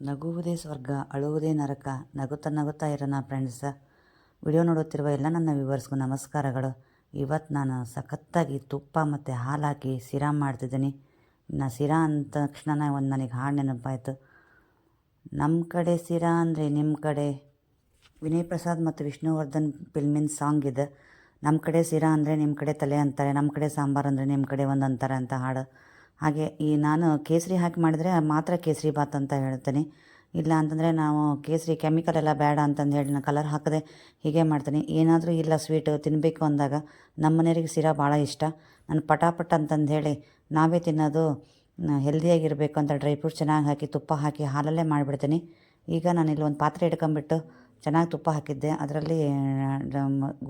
ನಗುವುದೇ ಸ್ವರ್ಗ, ಅಳುವುದೇ ನರಕ, ನಗುತ್ತಾ ನಗುತ್ತಾ ಇರೋಣ ಫ್ರೆಂಡ್ಸ ವಿಡಿಯೋ ನೋಡುತ್ತಿರುವ ಎಲ್ಲ ನನ್ನ ವ್ಯೂವರ್ಸ್ಗೂ ನಮಸ್ಕಾರಗಳು. ಇವತ್ತು ನಾನು ಸಖತ್ತಾಗಿ ತುಪ್ಪ ಮತ್ತು ಹಾಲು ಹಾಕಿ ಸಿರಾ ಮಾಡ್ತಿದ್ದೀನಿ. ನಾ ಸಿರಾ ಅಂದ ತಕ್ಷಣ ಒಂದು ನನಗೆ ಹಾಡು ನೆನಪಾಯಿತು. ನಮ್ಮ ಕಡೆ ಸಿರಾ ಅಂದರೆ ನಿಮ್ಮ ಕಡೆ. ವಿನಯ್ ಪ್ರಸಾದ್ ಮತ್ತು ವಿಷ್ಣುವರ್ಧನ್ ಫಿಲ್ಮಿನ ಸಾಂಗ್ ಇದೆ. ನಮ್ಮ ಕಡೆ ಸಿರಾ ಅಂದರೆ ನಿಮ್ಮ ಕಡೆ ತಲೆ ಅಂತಾರೆ ನಮ್ಮ ಕಡೆ ಸಾಂಬಾರು ಅಂದರೆ ನಿಮ್ಮ ಕಡೆ ಒಂದು ಅಂತಾರೆ ಅಂತ ಹಾಡು. ಹಾಗೆ ಈ ನಾನು ಕೇಸರಿ ಹಾಕಿ ಮಾಡಿದರೆ ಮಾತ್ರ ಕೇಸರಿ ಬಾತ್ ಅಂತ ಹೇಳ್ತೀನಿ. ಇಲ್ಲ ಅಂತಂದರೆ ನಾವು ಕೇಸರಿ ಕೆಮಿಕಲ್ ಎಲ್ಲ ಬೇಡ ಅಂತಂದು ಹೇಳಿ ನಾನು ಕಲರ್ ಹಾಕದೆ ಹೀಗೆ ಮಾಡ್ತೀನಿ. ಏನಾದರೂ ಇಲ್ಲ ಸ್ವೀಟು ತಿನ್ನಬೇಕು ಅಂದಾಗ ನಮ್ಮ ಮನೆಯವ್ರಿಗೆ ಸಿರಾ ಭಾಳ ಇಷ್ಟ. ನಾನು ಪಟಾಪಟ ಅಂತಂದು ಹೇಳಿ ನಾವೇ ತಿನ್ನೋದು ಹೆಲ್ದಿಯಾಗಿರಬೇಕು ಅಂತ ಡ್ರೈ ಫ್ರೂಟ್ಸ್ ಚೆನ್ನಾಗಿ ಹಾಕಿ ತುಪ್ಪ ಹಾಕಿ ಹಾಲಲ್ಲೇ ಮಾಡಿಬಿಡ್ತೀನಿ. ಈಗ ನಾನು ಇಲ್ಲಿ ಒಂದು ಪಾತ್ರೆ ಇಟ್ಕೊಂಬಿಟ್ಟು ಚೆನ್ನಾಗಿ ತುಪ್ಪ ಹಾಕಿದ್ದೆ. ಅದರಲ್ಲಿ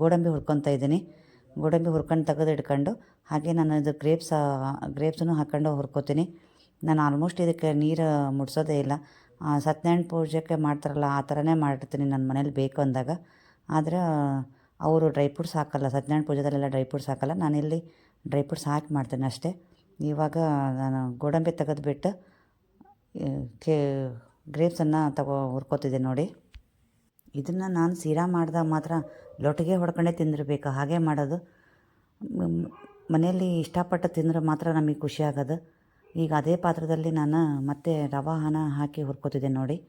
ಗೋಡಂಬಿ ಹುರ್ಕೊತಾ ಇದ್ದೀನಿ. ಗೋಡಂಬಿ ಹುರ್ಕೊಂಡು ತೆಗೆದು ಇಟ್ಕೊಂಡು, ಹಾಗೆ ನಾನು ಇದು ಗ್ರೇಪ್ಸ್, ಗ್ರೇಪ್ಸನ್ನು ಹಾಕ್ಕೊಂಡು ಹುರ್ಕೋತೀನಿ. ನಾನು ಆಲ್ಮೋಸ್ಟ್ ಇದಕ್ಕೆ ನೀರು ಮುಡ್ಸೋದೇ ಇಲ್ಲ. ಸತ್ಯನಾರಾಯಣ ಪೂಜೆಗೆ ಮಾಡ್ತಾರಲ್ಲ, ಆ ಥರನೇ ಮಾಡಿರ್ತೀನಿ ನನ್ನ ಮನೇಲಿ ಬೇಕು ಅಂದಾಗ. ಆದರೆ ಅವರು ಡ್ರೈ ಫ್ರೂಟ್ಸ್ ಹಾಕಲ್ಲ, ಸತ್ಯನಾರಾಯಣ ಪೂಜೆದಲ್ಲೆಲ್ಲ ಡ್ರೈ ಫ್ರೂಟ್ಸ್ ಹಾಕಲ್ಲ. ನಾನಿಲ್ಲಿ ಡ್ರೈ ಫ್ರೂಟ್ಸ್ ಹಾಕಿ ಮಾಡ್ತೀನಿ ಅಷ್ಟೇ. ಇವಾಗ ನಾನು ಗೋಡಂಬಿ ತೆಗೆದುಬಿಟ್ಟು ಕೇ, ಗ್ರೇಪ್ಸನ್ನು ತಗೋ ಹುರ್ಕೋತಿದ್ದೆ ನೋಡಿ. ಇದನ್ನು ನಾನು ಸೀರಾ ಮಾಡಿದಾಗ ಮಾತ್ರ ಲೊಟ್ಟಿಗೆ ಹೊಡ್ಕೊಂಡೇ ತಿಂದಿರಬೇಕು. ಹಾಗೆ ಮಾಡೋದು. ಮನೆಯಲ್ಲಿ ಇಷ್ಟಪಟ್ಟು ತಿಂದರೆ ಮಾತ್ರ ನಮಗೆ ಖುಷಿ ಈಗ ಅದೇ ಪಾತ್ರದಲ್ಲಿ ನಾನು ಮತ್ತೆ ರವಾ ಹಾನ ಹಾಕಿ ಹುರ್ಕೋತಿದ್ದೆ ನೋಡಿ.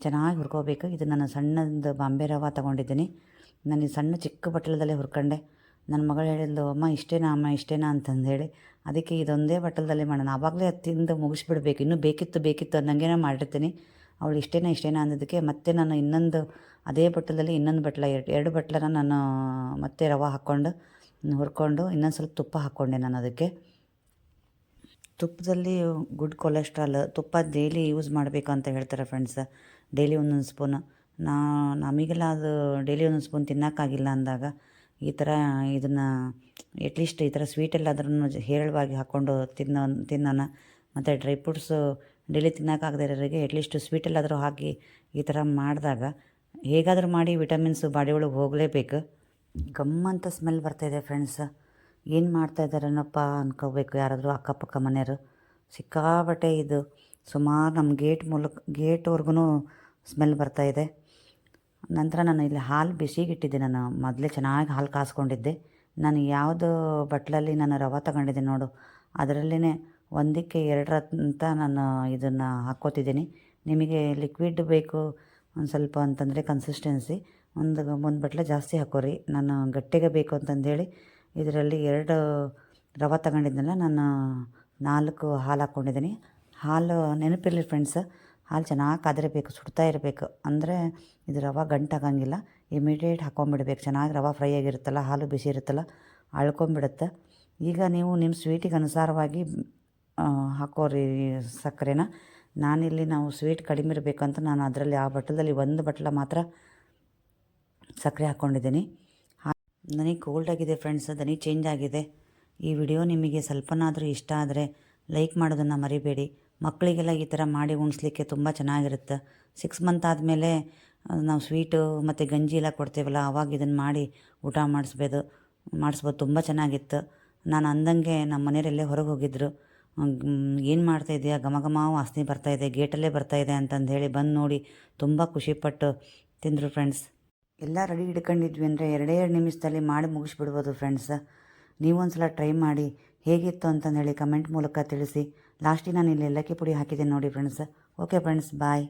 ಚೆನ್ನಾಗಿ ಹುರ್ಕೋಬೇಕು. ಇದು ನಾನು ಸಣ್ಣದು ಬಾಂಬೆ ರವೆ ತೊಗೊಂಡಿದ್ದೀನಿ. ನಾನು ಸಣ್ಣ ಚಿಕ್ಕ ಬಟ್ಟಲದಲ್ಲೇ ಹುರ್ಕೊಂಡೆ. ನನ್ನ ಮಗಳು ಹೇಳಿದ್ಲು, ಅಮ್ಮ, ಇಷ್ಟೇನಾ ಅಮ್ಮ, ಇಷ್ಟೇನಾ? ಅಂತಂದು ಹೇಳಿ. ಅದಕ್ಕೆ ಇದೊಂದೇ ಬಟ್ಟಲದಲ್ಲಿ ಮಾಡೋಣ. ಆವಾಗಲೇ ತಿಂದು ಮುಗಿಸ್ಬಿಡ್ಬೇಕು. ಇನ್ನೂ ಬೇಕಿತ್ತು ಬೇಕಿತ್ತು ಅನ್ನಂಗೆ ಮಾಡಿರ್ತೀನಿ. ಅವಳು ಇಷ್ಟೇನ ಇಷ್ಟೇನ ಅಂದಿದ್ದಕ್ಕೆ ಮತ್ತೆ ನಾನು ಇನ್ನೊಂದು, ಅದೇ ಬಟ್ಟಲಲ್ಲಿ ಇನ್ನೊಂದು ಬಟ್ಲ, ಎರಡು ಎರಡು ಬಟ್ಲನ ನಾನು ಮತ್ತೆ ರವೆ ಹಾಕ್ಕೊಂಡು, ಹುರ್ಕೊಂಡು ಇನ್ನೊಂದು ಸ್ವಲ್ಪ ತುಪ್ಪ ಹಾಕ್ಕೊಂಡೆ ನಾನು ಅದಕ್ಕೆ. ತುಪ್ಪದಲ್ಲಿ ಗುಡ್ ಕೊಲೆಸ್ಟ್ರಾಲ್, ತುಪ್ಪ ಡೈಲಿ ಯೂಸ್ ಮಾಡಬೇಕು ಅಂತ ಹೇಳ್ತಾರೆ ಫ್ರೆಂಡ್ಸ್, ಡೈಲಿ ಒಂದೊಂದು ಸ್ಪೂನ್. ನಾ, ನಮಗೆಲ್ಲ ಅದು ಡೈಲಿ ಒಂದೊಂದು ಸ್ಪೂನ್ ತಿನ್ನೋಕ್ಕಾಗಿಲ್ಲ ಅಂದಾಗ ಈ ಥರ ಇದನ್ನು ಎಟ್ಲೀಸ್ಟ್ ಈ ಥರ ಸ್ವೀಟ್ ಎಲ್ಲಾದ್ರೂ ಹೇರಳವಾಗಿ ಹಾಕ್ಕೊಂಡು ತಿನ್ನೋ, ತಿನ್ನೋಣ. ಮತ್ತು ಡ್ರೈ ಫ್ರೂಟ್ಸು ಡೈಲಿ ತಿನ್ನೋಕ್ಕಾಗದೇ ಇರೋರಿಗೆ ಅಟ್ಲೀಸ್ಟು ಸ್ವೀಟಲ್ಲಾದರೂ ಹಾಕಿ ಈ ಥರ ಮಾಡಿದಾಗ ಹೇಗಾದರೂ ಮಾಡಿ ವಿಟಮಿನ್ಸು ಬಾಡಿ ಒಳಗೆ ಹೋಗಲೇಬೇಕು ಗಮ್ಮಂತ ಸ್ಮೆಲ್ ಬರ್ತಾಯಿದೆ ಫ್ರೆಂಡ್ಸ್ ಏನು ಮಾಡ್ತಾಯಿದ್ದಾರೇನಪ್ಪ ಅಂದ್ಕೋಬೇಕು ಯಾರಾದರೂ ಅಕ್ಕಪಕ್ಕ ಮನೆಯವರು. ಸಿಕ್ಕಾಬಟ್ಟೆ ಇದು. ಸುಮಾರು ನಮ್ಮ ಗೇಟ್ ಮೂಲಕ ಗೇಟ್ವರೆಗೂ ಸ್ಮೆಲ್ ಬರ್ತಾಯಿದೆ ನಂತರ ನಾನು ಇಲ್ಲಿ ಹಾಲು ಬಿಸಿಗಿಟ್ಟಿದ್ದೆ ನಾನು ಮೊದಲೇ ಚೆನ್ನಾಗಿ ಹಾಲು ಕಾಸ್ಕೊಂಡಿದ್ದೆ. ನಾನು ಯಾವುದು ಬಟ್ಲಲ್ಲಿ ನಾನು ರವೆ ತಗೊಂಡಿದ್ದೆ ನೋಡು. ಅದರಲ್ಲೇ ಒಂದಕ್ಕೆ ಎರಡರಂತ ನಾನು ಇದನ್ನು ಹಾಕ್ಕೋತಿದ್ದೀನಿ. ನಿಮಗೆ ಲಿಕ್ವಿಡ್ ಬೇಕು ಒಂದು ಸ್ವಲ್ಪ ಅಂತಂದರೆ ಕನ್ಸಿಸ್ಟೆನ್ಸಿ ಒಂದು ಒಂದು ಬಟ್ಲೆ ಜಾಸ್ತಿ ಹಾಕೋರಿ. ನಾನು ಗಟ್ಟಿಗೆ ಬೇಕು ಅಂತಂದೇಳಿ ಇದರಲ್ಲಿ ಎರಡು ರವೆ ತಗೊಂಡಿದ್ದೆಲ್ಲ ನಾನು ನಾಲ್ಕು ಹಾಲು ಹಾಕ್ಕೊಂಡಿದ್ದೀನಿ. ಹಾಲು ನೆನಪಿರಲಿ ಫ್ರೆಂಡ್ಸ್ ಹಾಲು ಚೆನ್ನಾಗಿ ಕಾದಿರಬೇಕು, ಸುಡ್ತಾ ಇರಬೇಕು. ಅಂದರೆ ಇದು ರವೆ ಗಂಟಾಗಂಗಿಲ್ಲ ಇಮಿಡಿಯೇಟ್ ಹಾಕ್ಕೊಂಬಿಡ್ಬೇಕು ಚೆನ್ನಾಗಿ ರವೆ ಫ್ರೈ ಆಗಿರುತ್ತಲ್ಲ, ಹಾಲು ಬಿಸಿ ಇರುತ್ತಲ್ಲ ಅಳ್ಕೊಂಬಿಡುತ್ತೆ ಈಗ ನೀವು ನಿಮ್ಮ ಸ್ವೀಟಿಗೆ ಅನುಸಾರವಾಗಿ ಹಾಕೋರಿ ಸಕ್ಕರೆನ. ನಾನಿಲ್ಲಿ ನಾವು ಸ್ವೀಟ್ ಕಡಿಮೆ ಇರಬೇಕಂತ ನಾನು ಅದರಲ್ಲಿ ಆ ಬಟ್ಟಲಲ್ಲಿ ಒಂದು ಬಟ್ಲ ಮಾತ್ರ ಸಕ್ಕರೆ ಹಾಕ್ಕೊಂಡಿದ್ದೀನಿ. ನನಗೆ ಕೋಲ್ಡ್ ಆಗಿದೆ ಫ್ರೆಂಡ್ಸ್ ದನಿ ಚೇಂಜ್ ಆಗಿದೆ. ಈ ವಿಡಿಯೋ ನಿಮಗೆ ಸ್ವಲ್ಪನಾದರೂ ಇಷ್ಟ ಆದರೆ ಲೈಕ್ ಮಾಡೋದನ್ನು ಮರಿಬೇಡಿ. ಮಕ್ಕಳಿಗೆಲ್ಲ ಈ ಥರ ಮಾಡಿ ಉಣಿಸ್ಲಿಕ್ಕೆ ತುಂಬ ಚೆನ್ನಾಗಿರುತ್ತೆ. ಸಿಕ್ಸ್ ಮಂತ್ ಆದಮೇಲೆ ನಾವು ಸ್ವೀಟು ಮತ್ತು ಗಂಜಿ ಎಲ್ಲ ಕೊಡ್ತೇವಲ್ಲ ಆವಾಗ ಇದನ್ನು ಮಾಡಿ ಊಟ ಮಾಡಿಸ್ಬೋದು ಮಾಡಿಸ್ಬೋದು, ತುಂಬ ಚೆನ್ನಾಗಿತ್ತು. ನಾನು ಅಂದಂಗೆ ನಮ್ಮ ಮನೆಯವರೆಲ್ಲೇ ಹೊರಗೆ ಹೋಗಿದ್ದರು ಏನು ಮಾಡ್ತಾಯಿದ್ದೀಯಾ ಘಮ ಘಮ ವಾಸನೆ ಬರ್ತಾಯಿದೆ ಗೇಟಲ್ಲೇ ಬರ್ತಾಯಿದೆ ಅಂತಂದು ಹೇಳಿ ಬಂದು ನೋಡಿ ತುಂಬ ಖುಷಿಪಟ್ಟು ತಿಂದರು ಫ್ರೆಂಡ್ಸ್ ಎಲ್ಲ ರೆಡಿ ಹಿಡ್ಕೊಂಡಿದ್ವಿ ಅಂದರೆ ಎರಡೇ ಎರಡು ನಿಮಿಷದಲ್ಲಿ ಮಾಡಿ ಮುಗಿಸ್ಬಿಡ್ಬೋದು ಫ್ರೆಂಡ್ಸ್ ನೀವೊಂದು ಸಲ ಟ್ರೈ ಮಾಡಿ ಹೇಗಿತ್ತು ಅಂತಂದು ಹೇಳಿ ಕಮೆಂಟ್ ಮೂಲಕ ತಿಳಿಸಿ. ಲಾಸ್ಟಿಗೆ ನಾನು ಇಲ್ಲಿ ಏಲಕ್ಕಿ ಪುಡಿ ಹಾಕಿದ್ದೀನಿ ನೋಡಿ ಫ್ರೆಂಡ್ಸ್ ಓಕೆ ಫ್ರೆಂಡ್ಸ್ ಬಾಯ್